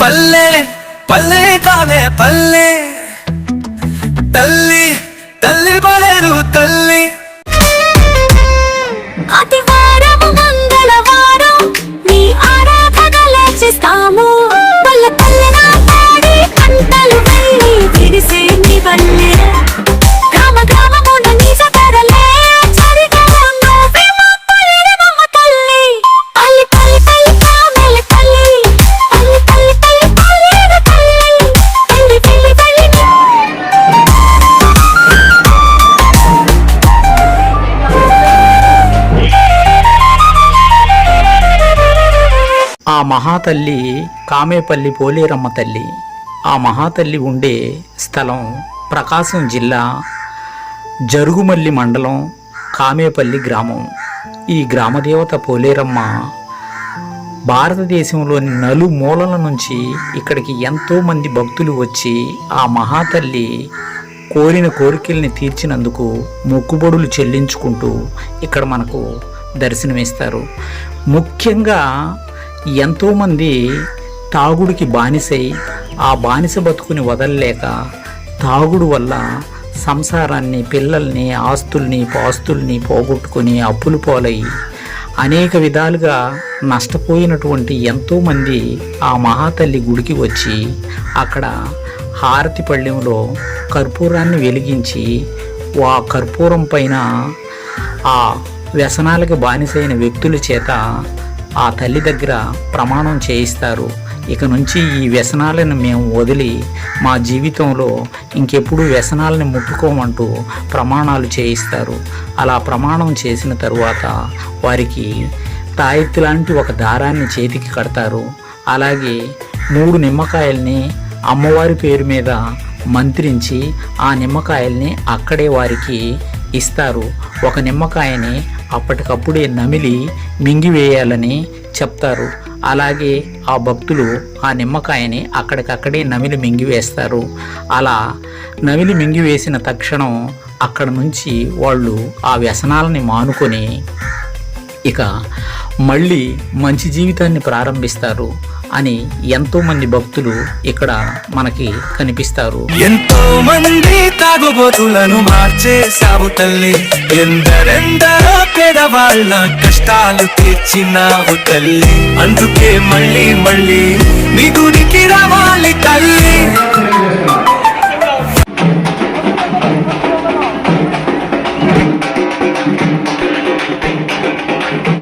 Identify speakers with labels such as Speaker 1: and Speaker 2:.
Speaker 1: పల్లె పల్లె కాదే పల్లె. తల్లి తల్లి పలేరు తల్లి.
Speaker 2: మహాతల్లి కామేపల్లి పోలేరమ్మ తల్లి. ఆ మహాతల్లి ఉండే స్థలం ప్రకాశం జిల్లా జరుగుమల్లి మండలం కామేపల్లి గ్రామం. ఈ గ్రామదేవత పోలేరమ్మ భారతదేశంలోని నలుమూలల నుంచి ఇక్కడికి ఎంతో మంది భక్తులు వచ్చి ఆ మహాతల్లి కోరిన కోరికల్ని తీర్చినందుకు మొక్కుబడులు చెల్లించుకుంటూ ఇక్కడ మనకు దర్శనమిస్తారు. ముఖ్యంగా ఎంతోమంది తాగుడికి బానిసై ఆ బానిస బతుకుని వదలలేక తాగుడు వల్ల సంసారాన్ని పిల్లల్ని ఆస్తుల్ని పాస్తుల్ని పోగొట్టుకుని అప్పులు పోలై అనేక విధాలుగా నష్టపోయినటువంటి ఎంతోమంది ఆ మహాతల్లి గుడికి వచ్చి అక్కడ హారతి పళ్ళెంలో కర్పూరాన్ని వెలిగించి ఆ కర్పూరం పైన ఆ వ్యసనాలకు బానిసైన వ్యక్తుల చేత ఆ తల్లి దగ్గర ప్రమాణం చేయిస్తారు. ఇక నుంచి ఈ వ్యసనాలను మేము వదిలి మా జీవితంలో ఇంకెప్పుడు వ్యసనాలను ముట్టుకోమంటూ ప్రమాణాలు చేయిస్తారు. అలా ప్రమాణం చేసిన తరువాత వారికి తాయెత్తు లాంటి ఒక దారాన్ని చేతికి కడతారు. అలాగే మూడు నిమ్మకాయల్ని అమ్మవారి పేరు మీద మంత్రించి ఆ నిమ్మకాయల్ని అక్కడే వారికి ఇస్తారు. ఒక నిమ్మకాయని అప్పటికప్పుడే నమిలి మింగివేయాలని చెప్తారు. అలాగే ఆ భక్తులు ఆ నిమ్మకాయని అక్కడికక్కడే నమిలి మింగివేస్తారు. అలా నమిలి మింగివేసిన తక్షణం అక్కడ నుంచి వాళ్ళు ఆ వ్యసనాలని మానుకొని ఇక మళ్ళీ మంచి జీవితాన్ని ప్రారంభిస్తారు అని ఎంతోమంది భక్తులు ఇక్కడ మనకి కనిపిస్తారు.
Speaker 1: ఎంతో మంది తాగుబోతులను మార్చేశావు తల్లి. ఎందరెందరో పేదవాళ్ళ కష్టాలు తీర్చినావు తల్లి. అందుకే మళ్ళీ మళ్ళీ